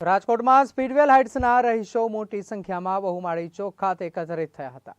રાજકોટમાં સ્પીડવેલ હાઇટ્સના રહીશો મોટી સંખ્યામાં બહુમાળી ચોક ખાતે એકત્રિત થયા હતા.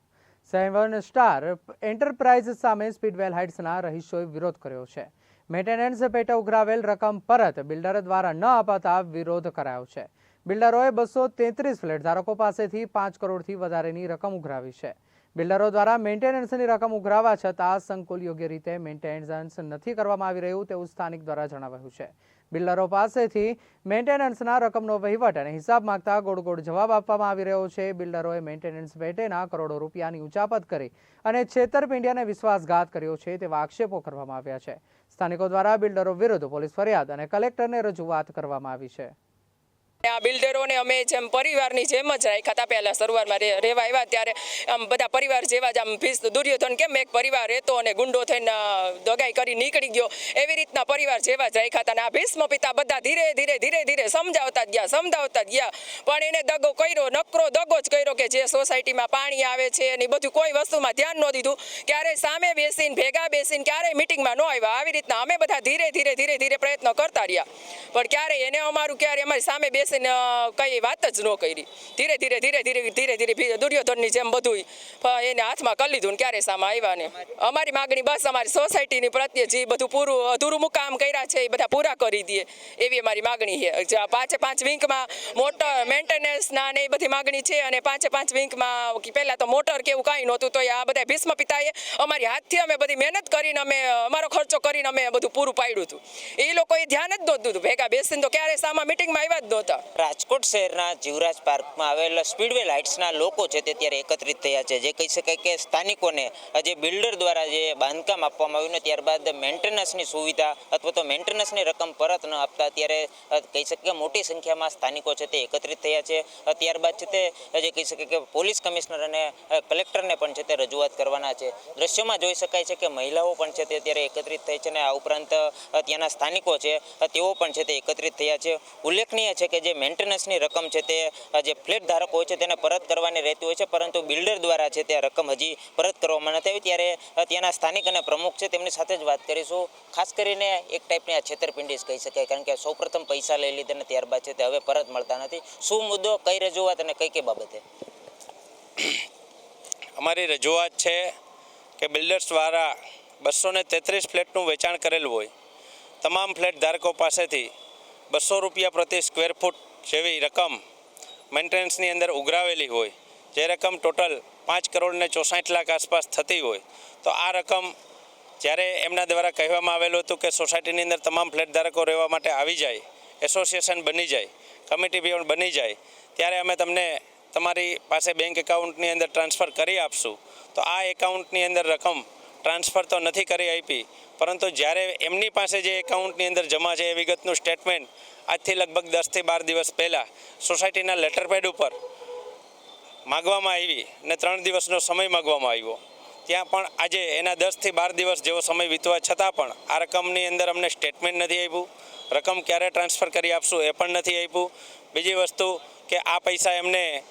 સેવન સ્ટાર એન્ટરપ્રાઇઝ સામે સ્પીડવેલ હાઇટ્સના રહીશોએ વિરોધ કર્યો છે. મેન્ટેનન્સ પેટે ઉઘરાવેલ રકમ પરત બિલ્ડર દ્વારા ન અપાતા વિરોધ કરાયો છે. બિલ્ડરોએ બસો તેત્રીસ ફ્લેટ ધારકો પાસેથી પાંચ કરોડથી વધારેની રકમ ઉઘરાવી છે. બિલ્ડરો દ્વારા મેન્ટેનન્સની રકમ ઉઘરાવા છતાં સંકુલ યોગ્ય રીતે મેન્ટેનન્સ નથી કરવામાં આવી રહ્યું તેવું સ્થાનિક દ્વારા જણાવાયું છે. બિલ્ડરો પાસેથી મેન્ટેનન્સના રકમનો વહીવટ અને હિસાબ માંગતા ગોળ ગોળ જવાબ આપવામાં આવી રહ્યો છે. બિલ્ડરોએ મેન્ટેનન્સ પેટેના કરોડો રૂપિયાની ઉચાપત કરી અને છેતરપિંડી અને વિશ્વાસઘાત કર્યો છે તેવા આક્ષેપો કરવામાં આવ્યા છે. સ્થાનિકો દ્વારા બિલ્ડરો વિરુદ્ધ પોલીસ ફરિયાદ અને કલેક્ટરને રજૂઆત કરવામાં આવી છે. આ બિલ્ડરોને અમે જેમ પરિવારની જેમ જ રાખ્યા હતા. પહેલાં શરૂઆતમાં રહેવા આવ્યા ત્યારે આમ બધા પરિવાર જેવા જ આમ ભીસ દુર્યોધન કેમ એક પરિવાર રહેતો અને ગુંડો થઈને દગાઈ કરી નીકળી ગયો. એવી રીતના પરિવાર જેવા જ રાખ્યા હતા અને આ ભીષ્મ પિતા બધા ધીરે ધીરે ધીરે ધીરે સમજાવતા ગયા સમજાવતા ગયા. પણ એને દગો કર્યો, નકરો દગો જ કર્યો કે જે સોસાયટીમાં પાણી આવે છે અને બધું કોઈ વસ્તુમાં ધ્યાન ન દીધું. ક્યારેય સામે બેસીને, ભેગા બેસીને ક્યારેય મિટિંગમાં ન આવ્યા. આવી રીતના અમે બધા ધીરે ધીરે ધીરે ધીરે પ્રયત્ન કરતા રહ્યા. પણ ક્યારેય એને અમારું ક્યારે અમારી સામે બેસીને અ, કઈ વાત જ ન કરી. ધીરે ધીરે ધીરે ધીરે ધીરે ધીરે દુર્યોધનની જેમ બધું એને હાથમાં કરી લીધું ને ક્યારે સામે આવ્યા ને. અમારી માગણી બસ અમારી સોસાયટીની પ્રત્યે જે બધું પૂરું અધૂરું મુકામ કર્યા છે એ બધા પૂરા કરી દે. એવી અમારી માગણી છે. પાંચે પાંચ વિંકમાં મોટર મેન્ટેનન્સના ને એ બધી માગણી છે અને પાંચે પાંચ વિંકમાં પહેલાં તો મોટર કે એવું કાંઈ નહોતું તો આ બધા ભીષ્મ પિતાએ અમારી હાથથી અમે બધી મહેનત કરીને અમે અમારો ખર્ચો કરીને અમે બધું પૂરું પાડ્યું હતું. એ લોકોએ ધ્યાન જ નહોતું ભેગા બેસીને તો ક્યારે સામા મિટિંગમાં આવ્યા જ નહોતા. રાજકોટ શહેરના જીવરાજ પાર્કમાં આવેલા સ્પીડવે લાઇટ્સના લોકો છે તે ત્યારે એકત્રિત થયા છે. જે કહી શકાય કે સ્થાનિકોને જે બિલ્ડર દ્વારા જે બાંધકામ આપવામાં આવ્યું ને ત્યારબાદ મેન્ટેનન્સની સુવિધા અથવા તો મેન્ટેનન્સની રકમ પરત ન આપતા ત્યારે કહી શકીએ મોટી સંખ્યામાં સ્થાનિકો છે તે એકત્રિત થયા છે. ત્યારબાદ છે તે જે કહી શકીએ કે પોલીસ કમિશનર અને કલેક્ટરને પણ છે તે રજૂઆત કરવાના છે. દ્રશ્યોમાં જોઈ શકાય છે કે મહિલાઓ પણ છે તે ત્યારે એકત્રિત થઈ છે અને આ ઉપરાંત ત્યાંના સ્થાનિકો છે તેઓ પણ છે તે એકત્રિત થયા છે. ઉલ્લેખનીય છે કે જે મેન્ટેનન્સની રકમ છે તે જે ફ્લેટ ધારકો હોય છે તેને પરત કરવાની રહેતી હોય છે, પરંતુ બિલ્ડર દ્વારા છે તે રકમ હજી પરત કરવામાં નથી આવી. ત્યારે ત્યાંના સ્થાનિક અને પ્રમુખ છે તેમની સાથે જ વાત કરીશું. ખાસ કરીને એક ટાઈપની આ છેતરપિંડી જ કહી શકાય, કારણ કે સૌપ્રથમ પૈસા લઈ લીધા અને ત્યારબાદ છે તે હવે પરત મળતા નથી. શું મુદ્દો, કઈ રજૂઆત અને કઈ કઈ બાબતે? અમારી રજૂઆત છે કે બિલ્ડર્સ દ્વારા બસો ને તેત્રીસ ફ્લેટનું વેચાણ કરેલું હોય, તમામ ફ્લેટ ધારકો પાસેથી બસો રૂપિયા પ્રતિ સ્ક્વેર ફૂટ જેવી રકમ મેન્ટેનન્સની અંદર ઉઘરાવેલી હોય, જે રકમ ટોટલ પાંચ કરોડ ને ચોસાઠ લાખ આસપાસ થતી હોય, તો આ રકમ જ્યારે એમના દ્વારા કહેવામાં આવેલું હતું કે સોસાયટીની અંદર તમામ ફ્લેટ ધારકો રહેવા માટે આવી જાય એસોસિએશન બની જાય કમિટી બી બની જાય, ત્યારે અમે તમને તમારી પાસે બેંક એકાઉન્ટની અંદર ટ્રાન્સફર કરી આપશું. તો આ એકાઉન્ટની અંદર રકમ ટ્રાન્સફર તો નથી કરી આપી, પરંતુ જ્યારે એમની પાસે જે એકાઉન્ટની અંદર જમા છે એ વિગતનું સ્ટેટમેન્ટ આજથી લગભગ દસથી બાર દિવસ પહેલાં સોસાયટીના લેટરપેડ ઉપર માગવામાં આવી ને ત્રણ દિવસનો સમય માગવામાં આવ્યો. ત્યાં પણ આજે એના દસથી બાર દિવસ જેવો સમય વીતવા છતાં પણ આ રકમની અંદર અમને સ્ટેટમેન્ટ નથી આપ્યું. રકમ ક્યારે ટ્રાન્સફર કરી આપશું એ પણ નથી આપ્યું. બીજી વસ્તુ કે આ પૈસા એમને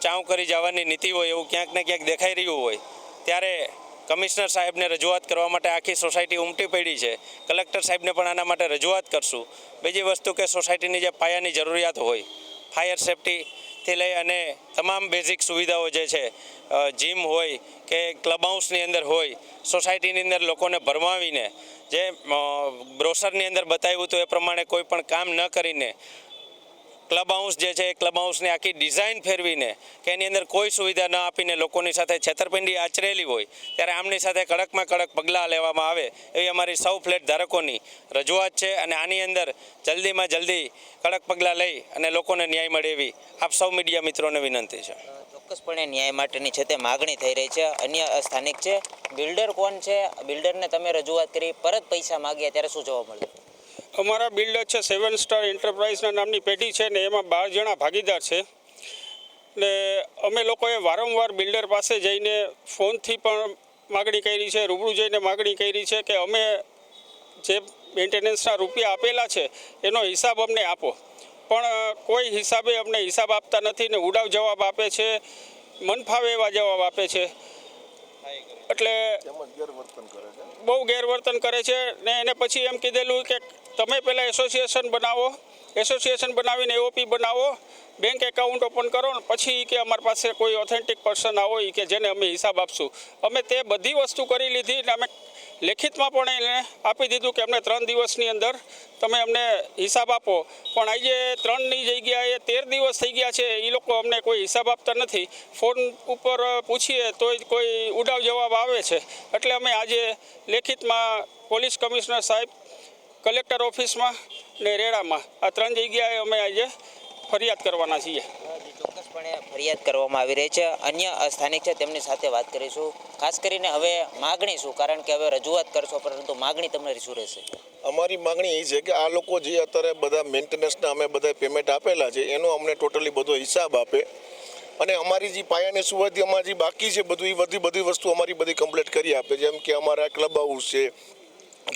ચાઉ કરી જવાની નીતિ હોય એવું ક્યાંક ને ક્યાંક દેખાઈ રહ્યું હોય, ત્યારે કમિશનર સાહેબને રજૂઆત કરવા માટે આખી સોસાયટી ઉમટી પડી છે. કલેક્ટર સાહેબને પણ આના માટે રજૂઆત કરશું. બીજી વસ્તુ કે સોસાયટીની જે પાયાની જરૂરિયાત હોય, ફાયર સેફટીથી લઈ અને તમામ બેઝિક સુવિધાઓ જે છે જીમ હોય કે ક્લબ હાઉસની અંદર હોય, સોસાયટીની અંદર લોકોને ભરમાવીને જે બ્રોશરની અંદર બતાવ્યું હતું એ પ્રમાણે કોઈ પણ કામ ન કરીને ક્લબ હાઉસ જે છે, એ ક્લબ હાઉસની આખી ડિઝાઇન ફેરવીને કે એની અંદર કોઈ સુવિધા ન આપીને લોકોની સાથે છેતરપિંડી આચરેલી હોય, ત્યારે આમની સાથે કડકમાં કડક પગલાં લેવામાં આવે, એવી અમારી સૌ ફ્લેટ ધારકોની રજૂઆત છે અને આની અંદર જલ્દીમાં જલ્દી કડક પગલાં લઈ અને લોકોને ન્યાય મળે એવી આપ સૌ મીડિયા મિત્રોને વિનંતી છે. ચોક્કસપણે ન્યાય માટેની છે તે માગણી થઈ રહી છે. અન્ય સ્થાનિક છે, બિલ્ડર કોણ છે? બિલ્ડરને તમે રજૂઆત કરી, પરત પૈસા માગ્યા, ત્યારે શું જવાબ મળ્યો અમારા બિલ્ડર છે સેવન સ્ટાર એન્ટરપ્રાઇઝના નામની પેઢી છે ને એમાં બાર જણા ભાગીદાર છે. ને અમે લોકોએ વારંવાર બિલ્ડર પાસે જઈને ફોનથી પણ માગણી કરી છે, રૂબરૂ જઈને માગણી કરી છે કે અમે જે મેન્ટેનન્સના રૂપિયા આપેલા છે એનો હિસાબ અમને આપો. પણ કોઈ હિસાબે અમને હિસાબ આપતા નથી ને ઉડાવ જવાબ આપે છે મન ફાવે એવા જવાબ આપે છે. એટલે બહુ ગેરવર્તન કરે છે ને એને પછી એમ કીધેલું કે તમે પહેલાં એસોસિએશન બનાવો, એસોસિએશન બનાવીને એઓપી બનાવો, બેંક એકાઉન્ટ ઓપન કરો ને પછી કે અમારી પાસે કોઈ ઓથેન્ટિક પર્સન આવો કે જેને અમે હિસાબ આપશું. અમે તે બધી વસ્તુ કરી લીધી ને અમે લેખિતમાં પણ એને આપી દીધું કે અમને ત્રણ દિવસની અંદર તમે અમને હિસાબ આપો. પણ આજે ત્રણની જગ્યાએ તેર દિવસ થઈ ગયા છે એ લોકો અમને કોઈ હિસાબ આપતા નથી. ફોન ઉપર પૂછીએ તોય કોઈ ઉડાવ જવાબ આવે છે. એટલે અમે આજે લેખિતમાં પોલીસ કમિશનર સાહેબ, કલેક્ટર ઓફિસમાં ને રેડામાં આ ત્રણ જગ્યાએ અમે આજે ફરિયાદ કરવાના છીએ. ચોક્કસપણે ફરિયાદ કરવામાં આવી રહી છે. અન્ય સ્થાનિક છે, તેમની સાથે વાત કરીશું. ખાસ કરીને હવે માગણી શું? કારણ કે હવે રજૂઆત કરશો, પરંતુ માગણી તમારી શું રહેશે? અમારી માગણી એ છે કે આ લોકો જે અત્યારે બધા મેન્ટેનન્સના અમે બધા પેમેન્ટ આપેલા છે, એનો અમને ટોટલી બધો હિસાબ આપે. અને અમારી જે પાયાની સુવિધા અમારી જે બાકી છે, બધું એ બધી બધી વસ્તુ અમારી બધી કમ્પ્લીટ કરી આપે જેમ કે અમારા ક્લબ હાઉસ છે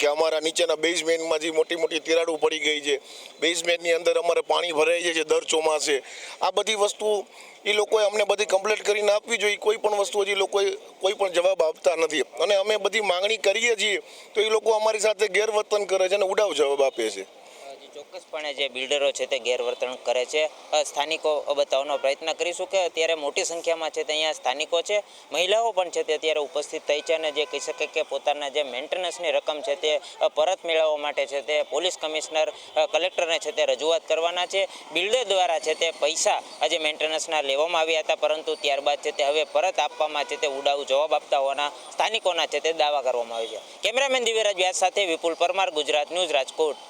કે અમારા નીચેના બેઝમેન્ટમાં જે મોટી મોટી તિરાડો પડી ગઈ છે. બેઝમેન્ટની અંદર અમારે પાણી ભરાઈ જાય છે દર ચોમાસે. આ બધી વસ્તુ એ લોકોએ અમને બધી કમ્પ્લેટ કરીને આપવી જોઈએ. કોઈ પણ વસ્તુ હજી લોકોએ કોઈ પણ જવાબ આપતા નથી. અને અમે બધી માંગણી કરીએ છીએ તો એ લોકો અમારી સાથે ગેરવર્તન કરે છે અને ઉડાવ જવાબ આપે છે. ચોક્કસપણે જે બિલ્ડરો છે તે ગેરવર્તન કરે છે. સ્થાનિકો બતાવવાનો પ્રયત્ન કરીશું કે અત્યારે મોટી સંખ્યામાં છે તે અહીંયા સ્થાનિકો છે. મહિલાઓ પણ છે તે અત્યારે ઉપસ્થિત થઈ છે અને જે કહી શકે કે પોતાના જે મેન્ટેનન્સની રકમ છે તે પરત મેળવવા માટે છે તે પોલીસ કમિશનર કલેક્ટરને છે તે રજૂઆત કરવાના છે. બિલ્ડર દ્વારા છે તે પૈસા આજે મેન્ટેનન્સના લેવામાં આવ્યા હતા, પરંતુ ત્યારબાદ છે તે હવે પરત આપવામાં છે તે ઉડાવ જવાબ આપતા હોવાના સ્થાનિકોના છે તે દાવા કરવામાં આવે છે. કેમેરામેન દિવ્યરાજ વ્યાસ સાથે વિપુલ પરમાર, ગુજરાત ન્યૂઝ રાજકોટ.